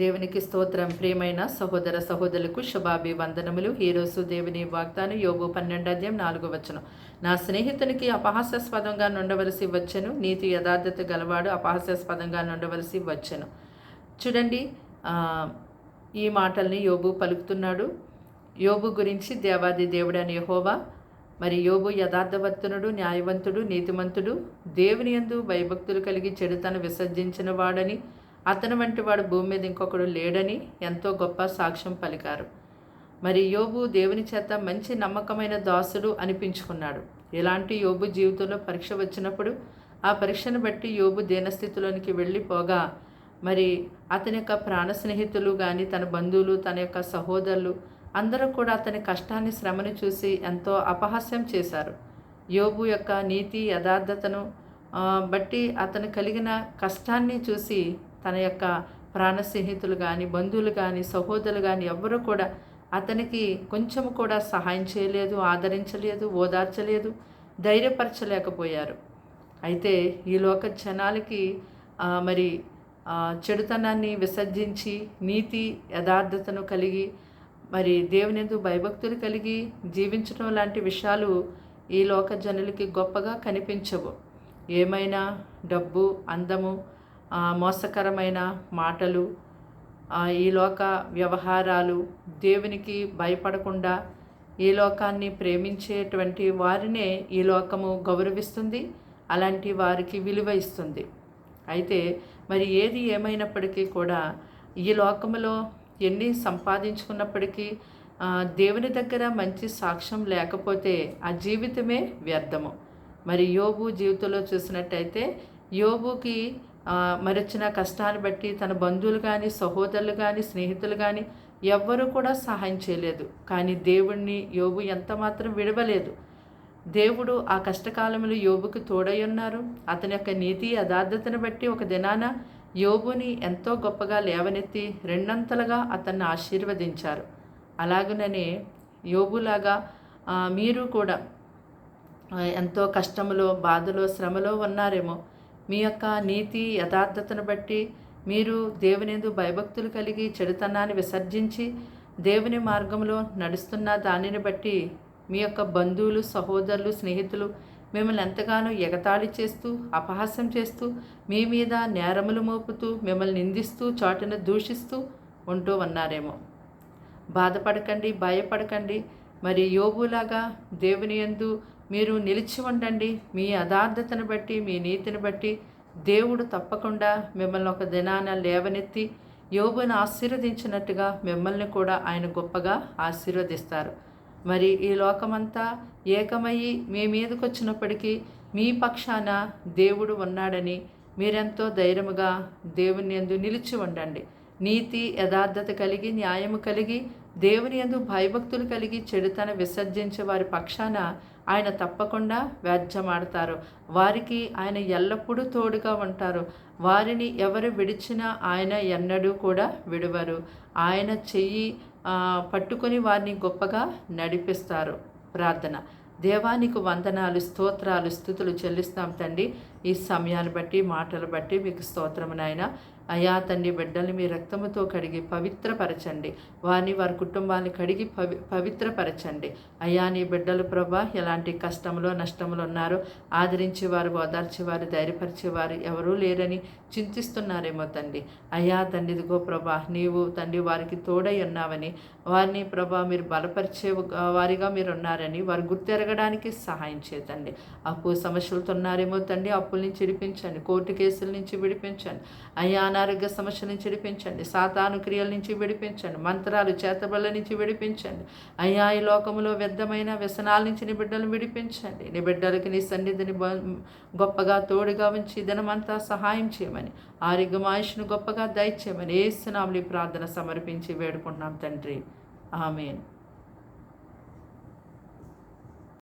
దేవునికి స్తోత్రం. ప్రియమైన సహోదర సహోదరులకు శుభాభివందనములు. ఈరోజు దేవుని వాగ్దానం యోగు పన్నెండు అధ్యాయం నాలుగు వచ్చను నా స్నేహితునికి అపహాస్యాస్పదంగా నుండవలసి వచ్చను. నీతి యథార్థత గలవాడు అపహాస్యాస్పదంగా నుండవలసి వచ్చను. చూడండి ఈ మాటల్ని యోబు పలుకుతున్నాడు. యోబు గురించి దేవాది దేవుడని యహోవా మరి యోబు యథార్థవర్తనుడు న్యాయవంతుడు నీతిమంతుడు దేవుని యందు భయభక్తులు కలిగి చెడుతను విసర్జించిన వాడని అతని వంటి వాడు భూమి మీద ఇంకొకడు లేడని ఎంతో గొప్ప సాక్ష్యం పలికారు. మరి యోబు దేవుని చేత మంచి నమ్మకమైన దాసుడు అనిపించుకున్నాడు. ఇలాంటి యోబు జీవితంలో పరీక్ష వచ్చినప్పుడు ఆ పరీక్షను బట్టి యోబు దీనస్థితిలోనికి వెళ్ళిపోగా మరి అతని యొక్క ప్రాణ స్నేహితులు కానీ తన బంధువులు తన యొక్క సహోదరులు అందరూ కూడా అతని కష్టాన్ని శ్రమను చూసి ఎంతో అపహాస్యం చేశారు. యోబు యొక్క నీతి యథార్థతను బట్టి అతను కలిగిన కష్టాన్ని చూసి తన యొక్క ప్రాణ స్నేహితులు కానీ బంధువులు కానీ సహోదరులు కానీ ఎవ్వరూ కూడా అతనికి కొంచెం కూడా సహాయం చేయలేదు ఆదరించలేదు ఓదార్చలేదు ధైర్యపరచలేకపోయారు. అయితే ఈ లోక జనాలకి మరి చెడుతనాన్ని విసర్జించి నీతి యథార్థతను కలిగి మరి దేవునిందు భయభక్తులు కలిగి జీవించడం లాంటి విషయాలు ఈ లోక జనులకి గొప్పగా కనిపించవు. ఏమైనా డబ్బు అందము మోసకరమైన మాటలు ఈ లోక వ్యవహారాలు దేవునికి భయపడకుండా ఈ లోకాన్ని ప్రేమించేటువంటి వారినే ఈ లోకము గౌరవిస్తుంది అలాంటి వారికి విలువ ఇస్తుంది. అయితే మరి ఏది ఏమైనప్పటికీ కూడా ఈ లోకములో ఎన్ని సంపాదించుకున్నప్పటికీ దేవుని దగ్గర మంచి సాక్ష్యం లేకపోతే ఆ జీవితమే వ్యర్థము. మరి యోబు జీవితంలో చూసినట్టయితే యోబుకి మరొచ్చిన కష్టాన్ని బట్టి తన బంధువులు కానీ సహోదరులు కానీ స్నేహితులు కానీ ఎవ్వరూ కూడా సహాయం చేయలేదు. కానీ దేవుణ్ణి యోబు ఎంత మాత్రం విడవలేదు. దేవుడు ఆ కష్టకాలంలో యోబుకి తోడై ఉన్నారు. అతని యొక్క నీతి యథార్థతను బట్టి ఒక దినాన యోబుని ఎంతో గొప్పగా లేవనెత్తి రెండంతలుగా అతన్ని ఆశీర్వదించారు. అలాగనే యోబులాగా మీరు కూడా ఎంతో కష్టములో బాధలో శ్రమలో ఉన్నారేమో మీ యొక్క నీతి యథార్థతను బట్టి మీరు దేవునిందు భయభక్తులు కలిగి చెడుతనాన్ని విసర్జించి దేవుని మార్గంలో నడుస్తున్న దానిని బట్టి మీ యొక్క బంధువులు సహోదరులు స్నేహితులు మిమ్మల్ని ఎంతగానో ఎగతాళి చేస్తూ అపహాస్యం చేస్తూ మీ మీద నేరములు మోపుతూ మిమ్మల్ని నిందిస్తూ చాటున దూషిస్తూ ఉంటూ ఉన్నారేమో. బాధపడకండి భయపడకండి. మరి యోగులాగా దేవుని యందు మీరు నిలిచి ఉండండి. మీ యథార్థతను బట్టి మీ నీతిని బట్టి దేవుడు తప్పకుండా మిమ్మల్ని ఒక దినాన లేవనెత్తి యోగును ఆశీర్వదించినట్టుగా మిమ్మల్ని కూడా ఆయన గొప్పగా ఆశీర్వదిస్తారు. మరి ఈ లోకమంతా ఏకమయ్యి మీ మీదకు వచ్చినప్పటికీ మీ పక్షాన దేవుడు ఉన్నాడని మీరెంతో ధైర్యముగా దేవుని ఎందు నిలిచి ఉండండి. నీతి యథార్థత కలిగి న్యాయము కలిగి దేవుని యందు భయభక్తులు కలిగి చెడుతన విసర్జించే వారి పక్షాన ఆయన తప్పకుండా వ్యాజ్యమాడతారు. వారికి ఆయన ఎల్లప్పుడూ తోడుగా ఉంటారు. వారిని ఎవరు విడిచినా ఆయన ఎన్నడూ కూడా విడవరు. ఆయన చెయ్యి పట్టుకొని వారిని గొప్పగా నడిపిస్తారు. ప్రార్థన. దేవానికి వందనాలు స్తోత్రాలు స్థుతులు చెల్లిస్తాం తండ్రి. ఈ సమయాన్ని బట్టి మాటలు బట్టి మీకు స్తోత్రమునైనా అయా తండ్రి బిడ్డల్ని మీ రక్తముతో కడిగి పవిత్రపరచండి. వారిని వారి కుటుంబాన్ని కడిగి పవి పవిత్రపరచండి. అయ్యా నీ బిడ్డలు ప్రభా ఎలాంటి కష్టంలో నష్టంలో ఉన్నారో ఆదరించేవారు ఓదార్చేవారు ధైర్యపరిచేవారు ఎవరూ లేరని చింతిస్తున్నారేమో తండ్రి. అయ్యా తండ్రిదిగో ప్రభా నీవు తండ్రి వారికి తోడై ఉన్నావని వారిని ప్రభా మీరు బలపరిచే వారిగా మీరు ఉన్నారని వారు గుర్తెరగడానికి సహాయం చేతండి అప్పు సమస్యలతో ఉన్నారేమో తండ్రి అప్పుల నుంచి విడిపించండి కోర్టు కేసుల నుంచి విడిపించండి. అయ్యా అనారోగ్య సమస్యల నుంచి విడిపించండి. సాతాను క్రియల నుంచి విడిపించండి. మంత్రాలు చేతబళ్ళ నుంచి విడిపించండి. అయ్యా ఈ లోకంలో వ్యర్థమైన వ్యసనాల నుంచి నీ బిడ్డలను విడిపించండి. నీ బిడ్డలకి నీ సన్నిధిని గొప్పగా తోడుగా ఉంచి దినమంతా సహాయం చేయమని ఆరోగ్యం ఆయుష్ను గొప్పగా దయచేయమని ఏసునాములు ప్రార్థన సమర్పించి వేడుకుంటున్నాం తండ్రి. ఆమెను.